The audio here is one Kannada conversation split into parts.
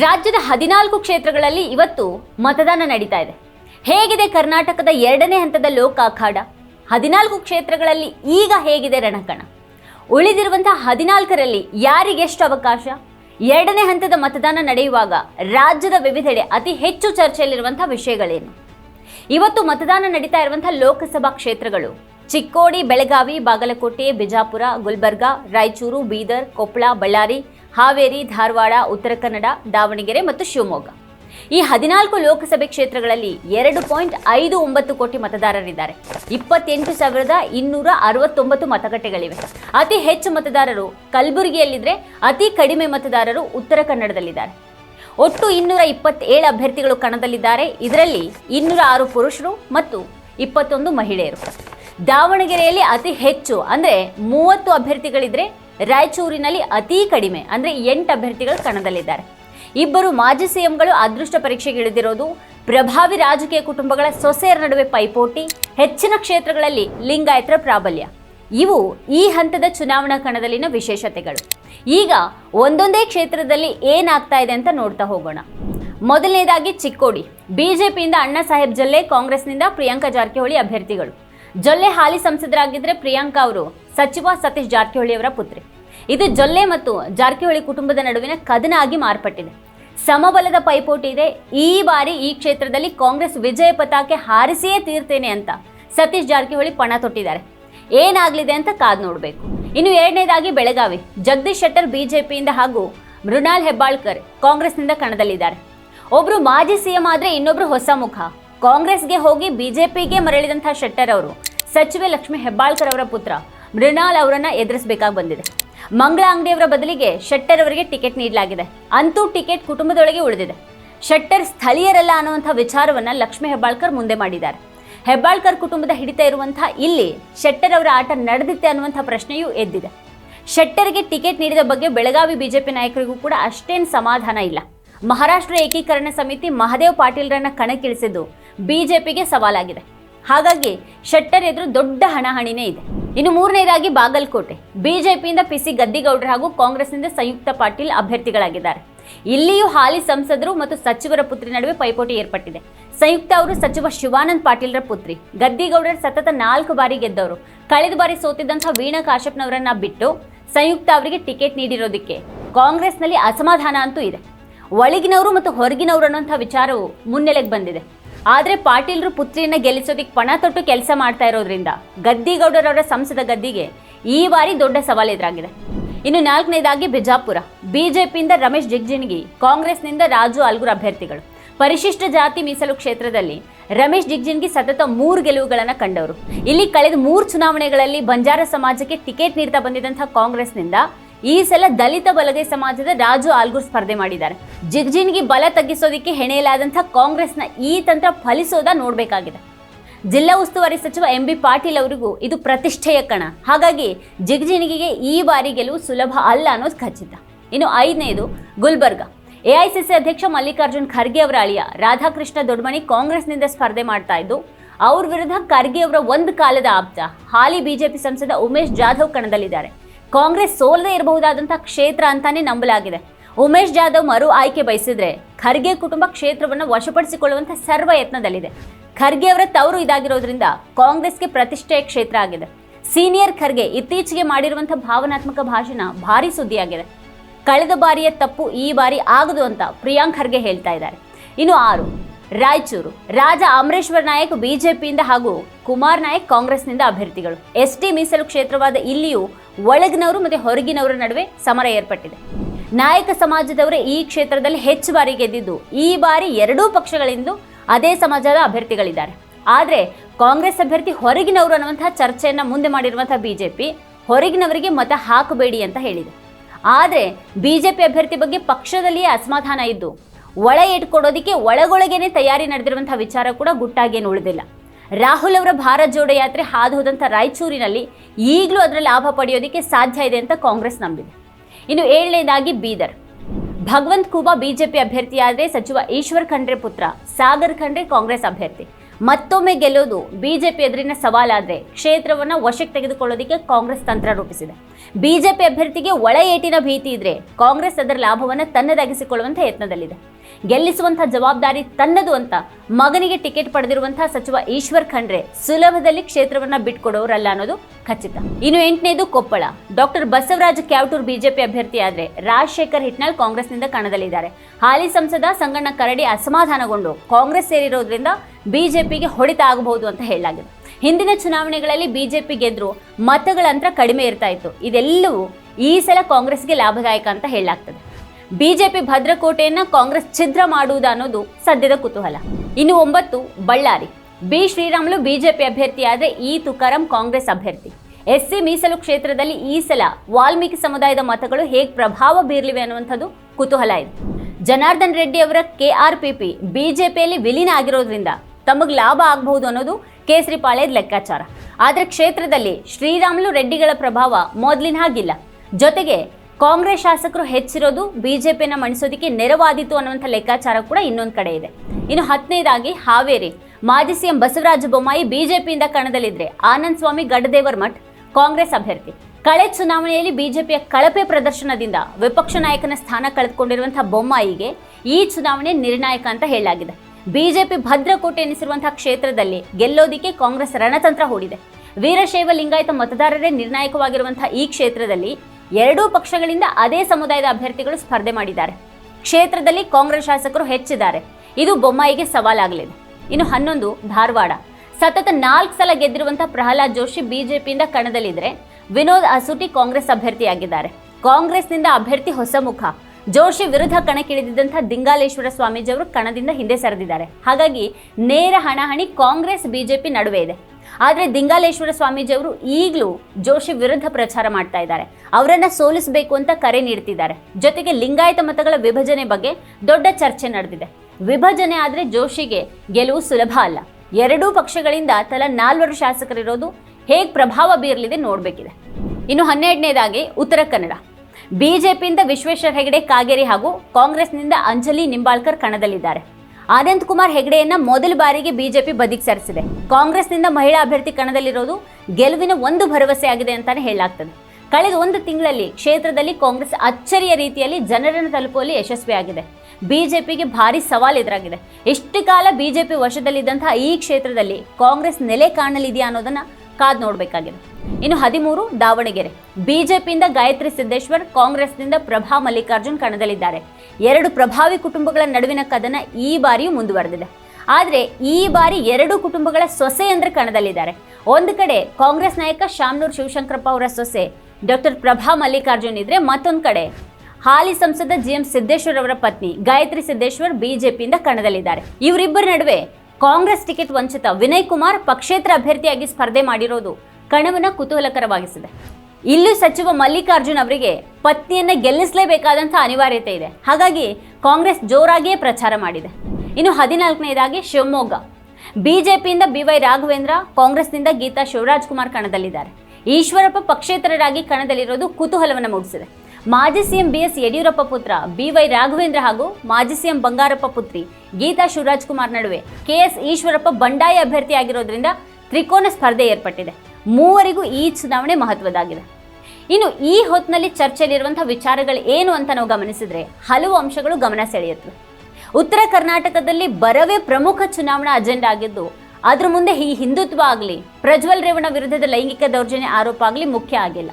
ರಾಜ್ಯದ ಹದಿನಾಲ್ಕು ಕ್ಷೇತ್ರಗಳಲ್ಲಿ ಇವತ್ತು ಮತದಾನ ನಡೀತಾ ಇದೆ. ಹೇಗಿದೆ ಕರ್ನಾಟಕದ ಎರಡನೇ ಹಂತದ ಲೋಕ ಅಖಾಡ ಹದಿನಾಲ್ಕು ಕ್ಷೇತ್ರಗಳಲ್ಲಿ ಈಗ ಹೇಗಿದೆ ರಣಕಣ? ಉಳಿದಿರುವಂತಹ ಹದಿನಾಲ್ಕರಲ್ಲಿ ಯಾರಿಗೆಷ್ಟು ಅವಕಾಶ? ಎರಡನೇ ಹಂತದ ಮತದಾನ ನಡೆಯುವಾಗ ರಾಜ್ಯದ ವಿವಿಧೆಡೆ ಅತಿ ಹೆಚ್ಚು ಚರ್ಚೆಯಲ್ಲಿರುವಂತಹ ವಿಷಯಗಳೇನು? ಇವತ್ತು ಮತದಾನ ನಡೀತಾ ಇರುವಂತಹ ಲೋಕಸಭಾ ಕ್ಷೇತ್ರಗಳು ಚಿಕ್ಕೋಡಿ, ಬೆಳಗಾವಿ, ಬಾಗಲಕೋಟೆ, ಬಿಜಾಪುರ, ಗುಲ್ಬರ್ಗಾ, ರಾಯಚೂರು, ಬೀದರ್, ಕೊಪ್ಪಳ, ಬಳ್ಳಾರಿ ಹಾವೇರಿ, ಧಾರವಾಡ, ಉತ್ತರ ಕನ್ನಡ, ದಾವಣಗೆರೆ ಮತ್ತು ಶಿವಮೊಗ್ಗ. ಈ ಹದಿನಾಲ್ಕು ಲೋಕಸಭೆ ಕ್ಷೇತ್ರಗಳಲ್ಲಿ ಎರಡು ಪಾಯಿಂಟ್ ಐದು ಒಂಬತ್ತು ಕೋಟಿ ಮತದಾರರಿದ್ದಾರೆ. ಇಪ್ಪತ್ತೆಂಟು ಸಾವಿರದ ಇನ್ನೂರ ಅರವತ್ತೊಂಬತ್ತು ಮತಗಟ್ಟೆಗಳಿವೆ. ಅತಿ ಹೆಚ್ಚು ಮತದಾರರು ಕಲಬುರಗಿಯಲ್ಲಿದ್ದರೆ ಅತಿ ಕಡಿಮೆ ಮತದಾರರು ಉತ್ತರ ಕನ್ನಡದಲ್ಲಿದ್ದಾರೆ. ಒಟ್ಟು ಇನ್ನೂರ ಇಪ್ಪತ್ತೇಳು ಅಭ್ಯರ್ಥಿಗಳು ಕಣದಲ್ಲಿದ್ದಾರೆ. ಇದರಲ್ಲಿ ಇನ್ನೂರ ಆರು ಪುರುಷರು ಮತ್ತು ಇಪ್ಪತ್ತೊಂದು ಮಹಿಳೆಯರು. ದಾವಣಗೆರೆಯಲ್ಲಿ ಅತಿ ಹೆಚ್ಚು, ಅಂದರೆ ಮೂವತ್ತು ಅಭ್ಯರ್ಥಿಗಳಿದ್ರೆ ರಾಯಚೂರಿನಲ್ಲಿ ಅತಿ ಕಡಿಮೆ, ಅಂದರೆ ಎಂಟು ಅಭ್ಯರ್ಥಿಗಳು ಕಣದಲ್ಲಿದ್ದಾರೆ. ಇಬ್ಬರು ಮಾಜಿ ಸಿಎಂಗಳು ಅದೃಷ್ಟ ಪರೀಕ್ಷೆಗೆ ಇಳಿದಿರೋದು, ಪ್ರಭಾವಿ ರಾಜಕೀಯ ಕುಟುಂಬಗಳ ಸೊಸೆಯರ ನಡುವೆ ಪೈಪೋಟಿ, ಹೆಚ್ಚಿನ ಕ್ಷೇತ್ರಗಳಲ್ಲಿ ಲಿಂಗಾಯತರ ಪ್ರಾಬಲ್ಯ. ಇವು ಈ ಹಂತದ ಚುನಾವಣಾ ಕಣದಲ್ಲಿನ ವಿಶೇಷತೆಗಳು. ಈಗ ಒಂದೊಂದೇ ಕ್ಷೇತ್ರದಲ್ಲಿ ಏನಾಗ್ತಾ ಇದೆ ಅಂತ ನೋಡ್ತಾ ಹೋಗೋಣ. ಮೊದಲನೇದಾಗಿ ಚಿಕ್ಕೋಡಿ. ಬಿಜೆಪಿಯಿಂದ ಅಣ್ಣಾ ಸಾಹೇಬ್ ಜಲ್ಲೆ ಕಾಂಗ್ರೆಸ್ನಿಂದ ಪ್ರಿಯಾಂಕಾ ಜಾರಕಿಹೊಳಿ ಅಭ್ಯರ್ಥಿಗಳು. ಜೊಲ್ಲೆ ಹಾಲಿ ಸಂಸದರಾಗಿದ್ದರೆ ಪ್ರಿಯಾಂಕಾ ಅವರು ಸಚಿವ ಸತೀಶ್ ಜಾರಕಿಹೊಳಿ ಅವರ ಪುತ್ರಿ. ಇದು ಜೊಲ್ಲೆ ಮತ್ತು ಜಾರಕಿಹೊಳಿ ಕುಟುಂಬದ ನಡುವಿನ ಕದನ ಆಗಿ ಮಾರ್ಪಟ್ಟಿದೆ. ಸಮಬಲದ ಪೈಪೋಟಿ ಇದೆ. ಈ ಬಾರಿ ಈ ಕ್ಷೇತ್ರದಲ್ಲಿ ಕಾಂಗ್ರೆಸ್ ವಿಜಯ ಪತಾಕೆ ಹಾರಿಸಿಯೇ ತೀರ್ತೇನೆ ಅಂತ ಸತೀಶ್ ಜಾರಕಿಹೊಳಿ ಪಣ ತೊಟ್ಟಿದ್ದಾರೆ. ಏನಾಗಲಿದೆ ಅಂತ ಕಾದ್ ನೋಡಬೇಕು. ಇನ್ನು ಎರಡನೇದಾಗಿ ಬೆಳಗಾವಿ. ಜಗದೀಶ್ ಶೆಟ್ಟರ್ ಬಿಜೆಪಿಯಿಂದ ಹಾಗೂ ಮೃಣಾಲ್ ಹೆಬ್ಬಾಳ್ಕರ್ ಕಾಂಗ್ರೆಸ್ನಿಂದ ಕಣದಲ್ಲಿದ್ದಾರೆ. ಒಬ್ರು ಮಾಜಿ ಸಿಎಂ ಆದರೆ ಇನ್ನೊಬ್ರು ಹೊಸ ಮುಖ. ಕಾಂಗ್ರೆಸ್ಗೆ ಹೋಗಿ ಬಿಜೆಪಿಗೆ ಮರಳಿದಂತಹ ಶೆಟ್ಟರ್ ಅವರು. ಸಚಿವೆ ಲಕ್ಷ್ಮಿ ಹೆಬ್ಬಾಳ್ಕರ್ ಅವರ ಪುತ್ರ ಮೃಣಾಲ್ ಅವರನ್ನ ಎದುರಿಸಬೇಕಾಗಿ ಬಂದಿದೆ. ಮಂಗಳ ಅಂಗಡಿಯವರ ಬದಲಿಗೆ ಶೆಟ್ಟರ್ ಅವರಿಗೆ ಟಿಕೆಟ್ ನೀಡಲಾಗಿದೆ. ಅಂತೂ ಟಿಕೆಟ್ ಕುಟುಂಬದೊಳಗೆ ಉಳಿದಿದೆ. ಶೆಟ್ಟರ್ ಸ್ಥಳೀಯರಲ್ಲ ಅನ್ನುವಂಥ ವಿಚಾರವನ್ನ ಲಕ್ಷ್ಮಿ ಹೆಬ್ಬಾಳ್ಕರ್ ಮುಂದೆ ಮಾಡಿದ್ದಾರೆ. ಹೆಬ್ಬಾಳ್ಕರ್ ಕುಟುಂಬದ ಹಿಡಿತ ಇರುವಂತಹ ಇಲ್ಲಿ ಶೆಟ್ಟರ್ ಅವರ ಆಟ ನಡೆದಿತ್ತೆ ಅನ್ನುವಂಥ ಪ್ರಶ್ನೆಯೂ ಎದ್ದಿದೆ. ಶೆಟ್ಟರ್ಗೆ ಟಿಕೆಟ್ ನೀಡಿದ ಬಗ್ಗೆ ಬೆಳಗಾವಿ ಬಿಜೆಪಿ ನಾಯಕರಿಗೂ ಕೂಡ ಅಷ್ಟೇನು ಸಮಾಧಾನ ಇಲ್ಲ. ಮಹಾರಾಷ್ಟ್ರ ಏಕೀಕರಣ ಸಮಿತಿ ಮಹದೇವ್ ಪಾಟೀಲ್ರನ್ನ ಕಣಕ್ಕಿಳಿಸಿದ್ದು ಬಿಜೆಪಿಗೆ ಸವಾಲಾಗಿದೆ. ಹಾಗಾಗಿ ಶೆಟ್ಟರ್ ಎದುರು ದೊಡ್ಡ ಹಣಹಣಿನೇ ಇದೆ. ಇನ್ನು ಮೂರನೇದಾಗಿ ಬಾಗಲಕೋಟೆ. ಬಿಜೆಪಿಯಿಂದ ಪಿಸಿ ಗದ್ದಿಗೌಡರು ಹಾಗೂ ಕಾಂಗ್ರೆಸ್ನಿಂದ ಸಂಯುಕ್ತ ಪಾಟೀಲ್ ಅಭ್ಯರ್ಥಿಗಳಾಗಿದ್ದಾರೆ. ಇಲ್ಲಿಯೂ ಹಾಲಿ ಸಂಸದರು ಮತ್ತು ಸಚಿವರ ಪುತ್ರಿ ನಡುವೆ ಪೈಪೋಟಿ ಏರ್ಪಟ್ಟಿದೆ. ಸಂಯುಕ್ತ ಅವರು ಸಚಿವ ಶಿವಾನಂದ್ ಪಾಟೀಲ್ರ ಪುತ್ರಿ. ಗದ್ದಿಗೌಡರು ಸತತ ನಾಲ್ಕು ಬಾರಿ ಗೆದ್ದವರು. ಕಳೆದ ಬಾರಿ ಸೋತಿದ್ದಂತಹ ವೀಣಾ ಕಾಶ್ಯಪ್ನವರನ್ನ ಬಿಟ್ಟು ಸಂಯುಕ್ತ ಅವರಿಗೆ ಟಿಕೆಟ್ ನೀಡಿರೋದಕ್ಕೆ ಕಾಂಗ್ರೆಸ್ನಲ್ಲಿ ಅಸಮಾಧಾನ ಅಂತೂ ಇದೆ. ಒಳಗಿನವರು ಮತ್ತು ಹೊರಗಿನವರು ಅನ್ನೋಂಥ ವಿಚಾರವು ಮುನ್ನೆಲೆಗೆ ಬಂದಿದೆ. ಆದರೆ ಪಾಟೀಲ್ರು ಪುತ್ರಿಯನ್ನ ಗೆಲ್ಲಿಸೋದಕ್ಕೆ ಪಣ ತೊಟ್ಟು ಕೆಲಸ ಮಾಡ್ತಾ ಇರೋದ್ರಿಂದ ಗದ್ದಿಗೌಡರವರ ಸಂಸದ ಗದ್ದಿಗೆ ಈ ಬಾರಿ ದೊಡ್ಡ ಸವಾಲು ಎದುರಾಗಿದೆ. ಇನ್ನು ನಾಲ್ಕನೇದಾಗಿ ಬಿಜಾಪುರ. ಬಿಜೆಪಿಯಿಂದ ರಮೇಶ್ ಜಿಗ್ಜಿಣಗಿ ಕಾಂಗ್ರೆಸ್ನಿಂದ ರಾಜು ಅಲ್ಗುರ್ ಅಭ್ಯರ್ಥಿಗಳು. ಪರಿಶಿಷ್ಟ ಜಾತಿ ಮೀಸಲು ಕ್ಷೇತ್ರದಲ್ಲಿ ರಮೇಶ್ ಜಿಗ್ಜಿನ್ಗಿ ಸತತ ಮೂರು ಗೆಲುವುಗಳನ್ನು ಕಂಡವರು. ಇಲ್ಲಿ ಕಳೆದ ಮೂರು ಚುನಾವಣೆಗಳಲ್ಲಿ ಬಂಜಾರ ಸಮಾಜಕ್ಕೆ ಟಿಕೆಟ್ ನೀಡ್ತಾ ಬಂದಿದ್ದಂಥ ಕಾಂಗ್ರೆಸ್ನಿಂದ ಈ ಸಲ ದಲಿತ ಬಲಗೈ ಸಮಾಜದ ರಾಜು ಆಲ್ಗೂರ್ ಸ್ಪರ್ಧೆ ಮಾಡಿದ್ದಾರೆ. ಜಿಗ್ಜಿನ್ಗೆ ಬಲ ತಗ್ಗಿಸೋದಕ್ಕೆ ಹೆಣೆಯಲಾದಂಥ ಕಾಂಗ್ರೆಸ್ನ ಈ ತಂತ್ರ ಫಲಿಸೋದ ನೋಡಬೇಕಾಗಿದೆ. ಜಿಲ್ಲಾ ಉಸ್ತುವಾರಿ ಸಚಿವ ಎಂ ಬಿ ಪಾಟೀಲ್ ಅವರಿಗೂ ಇದು ಪ್ರತಿಷ್ಠೆಯ ಕಣ. ಹಾಗಾಗಿ ಜಿಗ್ಜಿನಿಗೆ ಈ ಬಾರಿ ಗೆಲುವು ಸುಲಭ ಅಲ್ಲ ಅನ್ನೋದು ಖಚಿತ. ಇನ್ನು ಐದನೇದು ಗುಲ್ಬರ್ಗ. ಎಐಸಿಸಿ ಅಧ್ಯಕ್ಷ ಮಲ್ಲಿಕಾರ್ಜುನ್ ಖರ್ಗೆ ಅವರ ಅಳಿಯ ರಾಧಾಕೃಷ್ಣ ದೊಡ್ಮಣಿ ಕಾಂಗ್ರೆಸ್ನಿಂದ ಸ್ಪರ್ಧೆ ಮಾಡ್ತಾ ಇದ್ದು, ಅವ್ರ ವಿರುದ್ಧ ಖರ್ಗೆ ಅವರ ಒಂದು ಕಾಲದ ಆಪ್ತ. ಹಾಲಿ ಬಿಜೆಪಿ ಸಂಸದ ಉಮೇಶ್ ಜಾಧವ್ ಕಣದಲ್ಲಿದ್ದಾರೆ. ಕಾಂಗ್ರೆಸ್ ಸೋಲದೇ ಇರಬಹುದಾದಂತಹ ಕ್ಷೇತ್ರ ಅಂತಾನೆ ನಂಬಲಾಗಿದೆ. ಉಮೇಶ್ ಜಾಧವ್ ಮರು ಆಯ್ಕೆ ಬಯಸಿದ್ರೆ ಖರ್ಗೆ ಕುಟುಂಬ ಕ್ಷೇತ್ರವನ್ನು ವಶಪಡಿಸಿಕೊಳ್ಳುವಂತಹ ಸರ್ವ ಯತ್ನದಲ್ಲಿದೆ ಖರ್ಗೆ ಅವರ ತವರು ಇದಾಗಿರೋದ್ರಿಂದ ಕಾಂಗ್ರೆಸ್ಗೆ ಪ್ರತಿಷ್ಠೆಯ ಕ್ಷೇತ್ರ ಆಗಿದೆ. ಸೀನಿಯರ್ ಖರ್ಗೆ ಇತ್ತೀಚೆಗೆ ಮಾಡಿರುವಂತಹ ಭಾವನಾತ್ಮಕ ಭಾಷಣ ಭಾರಿ ಸುದ್ದಿಯಾಗಿದೆ. ಕಳೆದ ಬಾರಿಯ ತಪ್ಪು ಈ ಬಾರಿ ಆಗದು ಅಂತ ಪ್ರಿಯಾಂಕ್ ಖರ್ಗೆ ಹೇಳ್ತಾ ಇದ್ದಾರೆ. ಇನ್ನು ಆರು, ರಾಯಚೂರು, ರಾಜ ಅಮರೇಶ್ವರ್ ನಾಯಕ್ ಬಿಜೆಪಿಯಿಂದ ಹಾಗೂ ಕುಮಾರ್ ನಾಯಕ್ ಕಾಂಗ್ರೆಸ್ನಿಂದ ಅಭ್ಯರ್ಥಿಗಳು. ಎಸ್ ಟಿ ಮೀಸಲು ಕ್ಷೇತ್ರವಾದ ಇಲ್ಲಿಯೂ ಒಳಗಿನವರು ಮತ್ತು ಹೊರಗಿನವರ ನಡುವೆ ಸಮರ ಏರ್ಪಟ್ಟಿದೆ. ನಾಯಕ ಸಮಾಜದವರೇ ಈ ಕ್ಷೇತ್ರದಲ್ಲಿ ಹೆಚ್ಚು ಬಾರಿ ಗೆದ್ದಿದ್ದು, ಈ ಬಾರಿ ಎರಡೂ ಪಕ್ಷಗಳಿಂದ ಅದೇ ಸಮಾಜದ ಅಭ್ಯರ್ಥಿಗಳಿದ್ದಾರೆ. ಆದರೆ ಕಾಂಗ್ರೆಸ್ ಅಭ್ಯರ್ಥಿ ಹೊರಗಿನವರು ಅನ್ನುವಂತಹ ಚರ್ಚೆಯನ್ನು ಮುಂದೆ ಮಾಡಿರುವಂತಹ ಬಿಜೆಪಿ ಹೊರಗಿನವರಿಗೆ ಮತ ಹಾಕಬೇಡಿ ಅಂತ ಹೇಳಿದೆ. ಆದರೆ ಬಿಜೆಪಿ ಅಭ್ಯರ್ಥಿ ಬಗ್ಗೆ ಪಕ್ಷದಲ್ಲಿಯೇ ಅಸಮಾಧಾನ ಇದ್ದು, ಒಳ ಇಟ್ಕೊಡೋದಕ್ಕೆ ಒಳಗೊಳಗೇನೆ ತಯಾರಿ ನಡೆದಿರುವಂತಹ ವಿಚಾರ ಕೂಡ ಗುಟ್ಟಾಗೇನು ಉಳಿದಿಲ್ಲ. ರಾಹುಲ್ ಅವರ ಭಾರತ್ ಜೋಡೋ ಯಾತ್ರೆ ಹಾದು ಹೋದಂಥ ರಾಯಚೂರಿನಲ್ಲಿ ಈಗಲೂ ಅದರ ಲಾಭ ಪಡೆಯೋದಕ್ಕೆ ಸಾಧ್ಯ ಇದೆ ಅಂತ ಕಾಂಗ್ರೆಸ್ ನಂಬಿದೆ. ಇನ್ನು ಏಳನೇದಾಗಿ ಬೀದರ್. ಭಗವಂತ್ ಕೂಬಾ ಬಿಜೆಪಿ ಅಭ್ಯರ್ಥಿಯಾದರೆ ಸಚಿವ ಈಶ್ವರ್ ಖಂಡ್ರೆ ಪುತ್ರ, ಸಾಗರ್ ಖಂಡ್ರೆ ಕಾಂಗ್ರೆಸ್ ಅಭ್ಯರ್ಥಿ. ಮತ್ತೊಮ್ಮೆ ಗೆಲ್ಲೋದು ಬಿಜೆಪಿ ಎದುರಿನ ಸವಾಲಾದರೆ ಕ್ಷೇತ್ರವನ್ನು ವಶಕ್ಕೆ ತೆಗೆದುಕೊಳ್ಳೋದಕ್ಕೆ ಕಾಂಗ್ರೆಸ್ ತಂತ್ರ ರೂಪಿಸಿದೆ. ಬಿಜೆಪಿ ಅಭ್ಯರ್ಥಿಗೆ ಒಳ ಏಟಿನ ಭೀತಿ ಇದ್ರೆ ಕಾಂಗ್ರೆಸ್ ಅದರ ಲಾಭವನ್ನ ತನ್ನದಾಗಿಸಿಕೊಳ್ಳುವಂಥ ಯತ್ನದಲ್ಲಿದೆ. ಗೆಲ್ಲಿಸುವಂಥ ಜವಾಬ್ದಾರಿ ತನ್ನದು ಅಂತ ಮಗನಿಗೆ ಟಿಕೆಟ್ ಪಡೆದಿರುವಂತಹ ಸಚಿವ ಈಶ್ವರ್ ಖಂಡ್ರೆ ಸುಲಭದಲ್ಲಿ ಕ್ಷೇತ್ರವನ್ನ ಬಿಟ್ಕೊಡೋರಲ್ಲ ಅನ್ನೋದು ಖಚಿತ. ಇನ್ನು ಎಂಟನೇದು ಕೊಪ್ಪಳ. ಡಾಕ್ಟರ್ ಬಸವರಾಜ ಕ್ಯಾವಟೂರ್ ಬಿಜೆಪಿ ಅಭ್ಯರ್ಥಿ ಆದ್ರೆ ರಾಜಶೇಖರ್ ಹಿಟ್ನಾಳ್ ಕಾಂಗ್ರೆಸ್ನಿಂದ ಕಣದಲ್ಲಿದ್ದಾರೆ. ಹಾಲಿ ಸಂಸದ ಸಂಗಣ್ಣ ಕರಡಿ ಅಸಮಾಧಾನಗೊಂಡು ಕಾಂಗ್ರೆಸ್ ಸೇರಿರೋದ್ರಿಂದ ಬಿಜೆಪಿಗೆ ಹೊಡೆತ ಆಗಬಹುದು ಅಂತ ಹೇಳಲಾಗಿದೆ. ಹಿಂದಿನ ಚುನಾವಣೆಗಳಲ್ಲಿ ಬಿಜೆಪಿ ಗೆದ್ರು ಮತಗಳ ಅಂತರ ಕಡಿಮೆ ಇರ್ತಾ ಇತ್ತು. ಇದೆಲ್ಲವೂ ಈ ಸಲ ಕಾಂಗ್ರೆಸ್ಗೆ ಲಾಭದಾಯಕ ಅಂತ ಹೇಳಲಾಗ್ತದೆ. ಬಿಜೆಪಿ ಭದ್ರಕೋಟೆಯನ್ನು ಕಾಂಗ್ರೆಸ್ ಛಿದ್ರ ಮಾಡುವುದು ಅನ್ನೋದು ಸದ್ಯದ ಕುತೂಹಲ. ಇನ್ನು ಒಂಬತ್ತು, ಬಳ್ಳಾರಿ. ಬಿ. ಶ್ರೀರಾಮುಲು ಬಿಜೆಪಿ ಅಭ್ಯರ್ಥಿಯಾದರೆ ಇ ತುಕಾರಾಂ ಕಾಂಗ್ರೆಸ್ ಅಭ್ಯರ್ಥಿ. ಎಸ್ ಸಿ ಮೀಸಲು ಕ್ಷೇತ್ರದಲ್ಲಿ ಈ ಸಲ ವಾಲ್ಮೀಕಿ ಸಮುದಾಯದ ಮತಗಳು ಹೇಗೆ ಪ್ರಭಾವ ಬೀರಲಿವೆ ಅನ್ನುವಂಥದ್ದು ಕುತೂಹಲ ಇದೆ. ಜನಾರ್ದನ್ ರೆಡ್ಡಿ ಅವರ ಕೆಆರ್ಪಿಪಿ ಬಿಜೆಪಿಯಲ್ಲಿ ವಿಲೀನ ಆಗಿರೋದ್ರಿಂದ ತಮಗೆ ಲಾಭ ಆಗಬಹುದು ಅನ್ನೋದು ಕೇಸರಿ ಪಾಳ್ಯದ ಲೆಕ್ಕಾಚಾರ. ಆದರೆ ಕ್ಷೇತ್ರದಲ್ಲಿ ಶ್ರೀರಾಮುಲು ರೆಡ್ಡಿಗಳ ಪ್ರಭಾವ ಮೊದಲಿನ ಹಾಗಿಲ್ಲ. ಜೊತೆಗೆ ಕಾಂಗ್ರೆಸ್ ಶಾಸಕರು ಹೆಚ್ಚಿರೋದು ಬಿಜೆಪಿಯನ್ನು ಮಣಿಸೋದಕ್ಕೆ ನೆರವಾದೀತು ಅನ್ನುವಂಥ ಲೆಕ್ಕಾಚಾರ ಕೂಡ ಇನ್ನೊಂದು ಕಡೆ ಇದೆ. ಇನ್ನು ಹತ್ತನೇದಾಗಿ ಹಾವೇರಿ. ಮಾಜಿ ಸಿಎಂ ಬಸವರಾಜ ಬೊಮ್ಮಾಯಿ ಬಿಜೆಪಿಯಿಂದ ಕಣದಲ್ಲಿದ್ದರೆ ಆನಂದ್ ಸ್ವಾಮಿ ಗಡದೇವರ್ ಮಠ್ ಕಾಂಗ್ರೆಸ್ ಅಭ್ಯರ್ಥಿ. ಕಳೆದ ಚುನಾವಣೆಯಲ್ಲಿ ಬಿಜೆಪಿಯ ಕಳಪೆ ಪ್ರದರ್ಶನದಿಂದ ವಿಪಕ್ಷ ನಾಯಕನ ಸ್ಥಾನ ಕಳೆದುಕೊಂಡಿರುವಂಥ ಬೊಮ್ಮಾಯಿಗೆ ಈ ಚುನಾವಣೆ ನಿರ್ಣಾಯಕ ಅಂತ ಹೇಳಲಾಗಿದೆ. ಬಿಜೆಪಿ ಭದ್ರಕೋಟೆ ಎನಿಸಿರುವಂತಹ ಕ್ಷೇತ್ರದಲ್ಲಿ ಗೆಲ್ಲೋದಿಕ್ಕೆ ಕಾಂಗ್ರೆಸ್ ರಣತಂತ್ರ ಹೂಡಿದೆ. ವೀರಶೈವ ಲಿಂಗಾಯತ ಮತದಾರರೇ ನಿರ್ಣಾಯಕವಾಗಿರುವಂತಹ ಈ ಕ್ಷೇತ್ರದಲ್ಲಿ ಎರಡೂ ಪಕ್ಷಗಳಿಂದ ಅದೇ ಸಮುದಾಯದ ಅಭ್ಯರ್ಥಿಗಳು ಸ್ಪರ್ಧೆ ಮಾಡಿದ್ದಾರೆ. ಕ್ಷೇತ್ರದಲ್ಲಿ ಕಾಂಗ್ರೆಸ್ ಶಾಸಕರು ಹೆಚ್ಚಿದ್ದಾರೆ. ಇದು ಬೊಮ್ಮಾಯಿಗೆ ಸವಾಲಾಗಲಿದೆ. ಇನ್ನು ಹನ್ನೊಂದು, ಧಾರವಾಡ. ಸತತ ನಾಲ್ಕು ಸಲ ಗೆದ್ದಿರುವಂತಹ ಪ್ರಹ್ಲಾದ್ ಜೋಶಿ ಬಿಜೆಪಿಯಿಂದ ಕಣದಲ್ಲಿದ್ದರೆ ವಿನೋದ್ ಅಸೂಟಿ ಕಾಂಗ್ರೆಸ್ ಅಭ್ಯರ್ಥಿಯಾಗಿದ್ದಾರೆ. ಕಾಂಗ್ರೆಸ್ನಿಂದ ಅಭ್ಯರ್ಥಿ ಹೊಸ ಮುಖ ಜೋಶಿ ವಿರುದ್ಧ ಕಣಕ್ಕಿಳಿದಿದ್ದಂಥ ದಿಂಗಾಲೇಶ್ವರ ಸ್ವಾಮೀಜಿಯವರು ಕಣದಿಂದ ಹಿಂದೆ ಸರಿದಿದ್ದಾರೆ. ಹಾಗಾಗಿ ನೇರ ಹಣಾಹಣಿ ಕಾಂಗ್ರೆಸ್, ಬಿಜೆಪಿ ನಡುವೆ ಇದೆ. ಆದರೆ ದಿಂಗಾಲೇಶ್ವರ ಸ್ವಾಮೀಜಿಯವರು ಈಗಲೂ ಜೋಶಿ ವಿರುದ್ಧ ಪ್ರಚಾರ ಮಾಡ್ತಾ ಇದ್ದಾರೆ. ಅವರನ್ನ ಸೋಲಿಸಬೇಕು ಅಂತ ಕರೆ ನೀಡ್ತಿದ್ದಾರೆ. ಜೊತೆಗೆ ಲಿಂಗಾಯತ ಮತಗಳ ವಿಭಜನೆ ಬಗ್ಗೆ ದೊಡ್ಡ ಚರ್ಚೆ ನಡೆದಿದೆ. ವಿಭಜನೆ ಆದರೆ ಜೋಶಿಗೆ ಗೆಲುವು ಸುಲಭ ಅಲ್ಲ. ಎರಡೂ ಪಕ್ಷಗಳಿಂದ ತಲಾ ನಾಲ್ವರು ಶಾಸಕರಿರೋದು ಹೇಗೆ ಪ್ರಭಾವ ಬೀರಲಿದೆ ನೋಡಬೇಕಿದೆ. ಇನ್ನು ಹನ್ನೆರಡನೇದಾಗಿ ಉತ್ತರ ಕನ್ನಡ. ಬಿಜೆಪಿಯಿಂದ ವಿಶ್ವೇಶ್ವರ ಹೆಗಡೆ, ಕಾಗೇರಿ ಹಾಗೂ ಕಾಂಗ್ರೆಸ್ನಿಂದ ಅಂಜಲಿ ನಿಂಬಾಳ್ಕರ್ ಕಣದಲ್ಲಿದ್ದಾರೆ. ಆನಂದ್ ಕುಮಾರ್ ಹೆಗಡೆಯನ್ನ ಮೊದಲ ಬಾರಿಗೆ ಬಿಜೆಪಿ ಬದಿಗೆ ಸರಿಸಿದೆ. ಕಾಂಗ್ರೆಸ್ನಿಂದ ಮಹಿಳಾ ಅಭ್ಯರ್ಥಿ ಕಣದಲ್ಲಿರೋದು ಗೆಲುವಿನ ಒಂದು ಭರವಸೆ ಆಗಿದೆ ಅಂತಾನೆ ಹೇಳಲಾಗ್ತದೆ. ಕಳೆದ ಒಂದು ತಿಂಗಳಲ್ಲಿ ಕ್ಷೇತ್ರದಲ್ಲಿ ಕಾಂಗ್ರೆಸ್ ಅಚ್ಚರಿಯ ರೀತಿಯಲ್ಲಿ ಜನರನ್ನು ತಲುಪುವಲ್ಲಿ ಯಶಸ್ವಿಯಾಗಿದೆ. ಬಿಜೆಪಿಗೆ ಭಾರಿ ಸವಾಲು ಎದುರಾಗಿದೆ. ಇಷ್ಟು ಕಾಲ ಬಿಜೆಪಿ ವಶದಲ್ಲಿದ್ದಂತಹ ಈ ಕ್ಷೇತ್ರದಲ್ಲಿ ಕಾಂಗ್ರೆಸ್ ನೆಲೆ ಕಾಣಲಿದೆಯಾ ಅನ್ನೋದನ್ನ ಕಾದ್ ನೋಡಬೇಕಾಗಿದೆ. ಇನ್ನು ಹದಿಮೂರು ದಾವಣಗೆರೆ. ಬಿಜೆಪಿಯಿಂದ ಗಾಯತ್ರಿ ಸಿದ್ದೇಶ್ವರ್, ಕಾಂಗ್ರೆಸ್ನಿಂದ ಪ್ರಭಾ ಮಲ್ಲಿಕಾರ್ಜುನ್ ಕಣದಲ್ಲಿದ್ದಾರೆ. ಎರಡು ಪ್ರಭಾವಿ ಕುಟುಂಬಗಳ ನಡುವಿನ ಕದನ ಈ ಬಾರಿಯೂ ಮುಂದುವರೆದಿದೆ. ಆದರೆ ಈ ಬಾರಿ ಎರಡು ಕುಟುಂಬಗಳ ಸೊಸೆ ಅಂದ್ರೆ ಕಣದಲ್ಲಿದ್ದಾರೆ. ಒಂದು ಕಡೆ ಕಾಂಗ್ರೆಸ್ ನಾಯಕ ಶಾಮ್ನೂರ್ ಶಿವಶಂಕರಪ್ಪ ಅವರ ಸೊಸೆ ಡಾಕ್ಟರ್ ಪ್ರಭಾ ಮಲ್ಲಿಕಾರ್ಜುನ್ ಇದ್ರೆ ಮತ್ತೊಂದು ಕಡೆ ಹಾಲಿ ಸಂಸದ ಜಿ ಎಂ ಸಿದ್ದೇಶ್ವರ್ ಅವರ ಪತ್ನಿ ಗಾಯತ್ರಿ ಸಿದ್ದೇಶ್ವರ್ ಬಿಜೆಪಿಯಿಂದ ಕಣದಲ್ಲಿದ್ದಾರೆ. ಇವರಿಬ್ಬರ ನಡುವೆ ಕಾಂಗ್ರೆಸ್ ಟಿಕೆಟ್ ವಂಚಿತ ವಿನಯ್ ಕುಮಾರ್ ಪಕ್ಷೇತರ ಅಭ್ಯರ್ಥಿಯಾಗಿ ಸ್ಪರ್ಧೆ ಮಾಡಿರೋದು ಕಣವನ್ನು ಕುತೂಹಲಕರವಾಗಿಸಿದೆ. ಇಲ್ಲೂ ಸಚಿವ ಮಲ್ಲಿಕಾರ್ಜುನ್ ಅವರಿಗೆ ಪತ್ನಿಯನ್ನ ಗೆಲ್ಲಿಸಲೇಬೇಕಾದಂಥ ಅನಿವಾರ್ಯತೆ ಇದೆ. ಹಾಗಾಗಿ ಕಾಂಗ್ರೆಸ್ ಜೋರಾಗಿಯೇ ಪ್ರಚಾರ ಮಾಡಿದೆ. ಇನ್ನು ಹದಿನಾಲ್ಕನೇದಾಗಿ ಶಿವಮೊಗ್ಗ. ಬಿಜೆಪಿಯಿಂದ ಬಿ ವೈ ರಾಘವೇಂದ್ರ, ಕಾಂಗ್ರೆಸ್ನಿಂದ ಗೀತಾ ಶಿವರಾಜ್ ಕುಮಾರ್ ಕಣದಲ್ಲಿದ್ದಾರೆ. ಈಶ್ವರಪ್ಪ ಪಕ್ಷೇತರರಾಗಿ ಕಣದಲ್ಲಿರೋದು ಕುತೂಹಲವನ್ನು ಮೂಡಿಸಿದೆ. ಮಾಜಿ ಸಿಎಂ ಬಿಎಸ್ ಯಡಿಯೂರಪ್ಪ ಪುತ್ರ ಬಿವೈ ರಾಘವೇಂದ್ರ ಹಾಗೂ ಮಾಜಿ ಸಿಎಂ ಬಂಗಾರಪ್ಪ ಪುತ್ರಿ ಗೀತಾ ಶಿವರಾಜ್ ಕುಮಾರ್ ನಡುವೆ ಕೆಎಸ್ ಈಶ್ವರಪ್ಪ ಬಂಡಾಯ ಅಭ್ಯರ್ಥಿಯಾಗಿರೋದ್ರಿಂದ ತ್ರಿಕೋನ ಸ್ಪರ್ಧೆ ಏರ್ಪಟ್ಟಿದೆ. ಮೂವರಿಗೂ ಈ ಚುನಾವಣೆ ಮಹತ್ವದಾಗಿದೆ. ಇನ್ನು ಈ ಹೊತ್ತಿನಲ್ಲಿ ಚರ್ಚೆಯಲ್ಲಿರುವಂತಹ ವಿಚಾರಗಳು ಏನು ಅಂತ ನಾವು ಗಮನಿಸಿದ್ರೆ ಹಲವು ಅಂಶಗಳು ಗಮನ ಸೆಳೆಯುತ್ತವೆ ಉತ್ತರ ಕರ್ನಾಟಕದಲ್ಲಿ ಬರವೇ ಪ್ರಮುಖ ಚುನಾವಣಾ ಅಜೆಂಡಾ ಆಗಿದ್ದು, ಅದರ ಮುಂದೆ ಈ ಹಿಂದುತ್ವ ಆಗಲಿ, ಪ್ರಜ್ವಲ್ ರೇವಣ್ಣ ವಿರುದ್ಧದ ಲೈಂಗಿಕ ದೌರ್ಜನ್ಯ ಆರೋಪ ಆಗಲಿ ಮುಖ್ಯ ಆಗಿಲ್ಲ.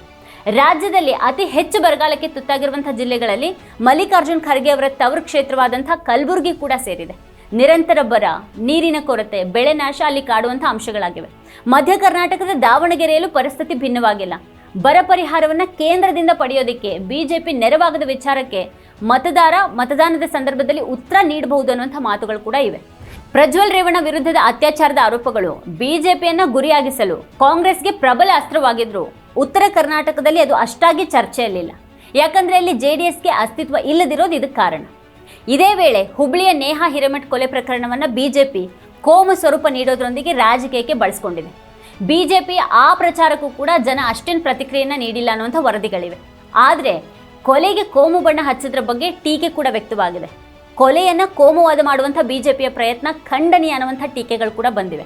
ರಾಜ್ಯದಲ್ಲಿ ಅತಿ ಹೆಚ್ಚು ಬರಗಾಲಕ್ಕೆ ತುತ್ತಾಗಿರುವಂತಹ ಜಿಲ್ಲೆಗಳಲ್ಲಿ ಮಲ್ಲಿಕಾರ್ಜುನ್ ಖರ್ಗೆ ಅವರ ತವರು ಕ್ಷೇತ್ರವಾದಂತಹ ಕಲಬುರಗಿ ಕೂಡ ಸೇರಿದೆ. ನಿರಂತರ ಬರ, ನೀರಿನ ಕೊರತೆ, ಬೆಳೆ ನಾಶ ಅಲ್ಲಿ ಕಾಡುವಂತಹ ಅಂಶಗಳಾಗಿವೆ. ಮಧ್ಯ ಕರ್ನಾಟಕದ ದಾವಣಗೆರೆಯಲ್ಲೂ ಪರಿಸ್ಥಿತಿ ಭಿನ್ನವಾಗಿಲ್ಲ. ಬರ ಪರಿಹಾರವನ್ನ ಕೇಂದ್ರದಿಂದ ಪಡೆಯೋದಕ್ಕೆ ಬಿಜೆಪಿ ನೆರವಾಗದ ವಿಚಾರಕ್ಕೆ ಮತದಾರ ಮತದಾನದ ಸಂದರ್ಭದಲ್ಲಿ ಉತ್ತರ ನೀಡಬಹುದು ಅನ್ನುವಂಥ ಮಾತುಗಳು ಕೂಡ ಇವೆ. ಪ್ರಜ್ವಲ್ ರೇವಣ್ಣ ವಿರುದ್ಧದ ಅತ್ಯಾಚಾರದ ಆರೋಪಗಳು ಬಿಜೆಪಿಯನ್ನ ಗುರಿಯಾಗಿಸಲು ಕಾಂಗ್ರೆಸ್ಗೆ ಪ್ರಬಲ ಅಸ್ತ್ರವಾಗಿದ್ರು ಉತ್ತರ ಕರ್ನಾಟಕದಲ್ಲಿ ಅದು ಅಷ್ಟಾಗಿ ಚರ್ಚೆಯಲ್ಲಿಲ್ಲ. ಯಾಕಂದರೆ ಅಲ್ಲಿ ಜೆ ಡಿ ಎಸ್ಗೆ ಅಸ್ತಿತ್ವ ಇಲ್ಲದಿರೋದು ಇದಕ್ಕೆ ಕಾರಣ. ಇದೇ ವೇಳೆ ಹುಬ್ಳಿಯ ನೇಹಾ ಹಿರೇಮಠ್ ಕೊಲೆ ಪ್ರಕರಣವನ್ನು ಬಿ ಜೆ ಪಿ ಕೋಮು ಸ್ವರೂಪ ನೀಡೋದ್ರೊಂದಿಗೆ ರಾಜಕೀಯಕ್ಕೆ ಬಳಸ್ಕೊಂಡಿದೆ. ಬಿ ಜೆ ಪಿ ಆ ಪ್ರಚಾರಕ್ಕೂ ಕೂಡ ಜನ ಅಷ್ಟೇನು ಪ್ರತಿಕ್ರಿಯೆಯನ್ನು ನೀಡಿಲ್ಲ ಅನ್ನುವಂಥ ವರದಿಗಳಿವೆ. ಆದರೆ ಕೊಲೆಗೆ ಕೋಮು ಬಣ್ಣ ಹಚ್ಚಿದ್ರ ಬಗ್ಗೆ ಟೀಕೆ ಕೂಡ ವ್ಯಕ್ತವಾಗಿದೆ. ಕೊಲೆಯನ್ನು ಕೋಮುವಾದ ಮಾಡುವಂಥ ಬಿ ಜೆ ಪ್ರಯತ್ನ ಖಂಡನೀಯ ಅನ್ನುವಂಥ ಟೀಕೆಗಳು ಕೂಡ ಬಂದಿವೆ.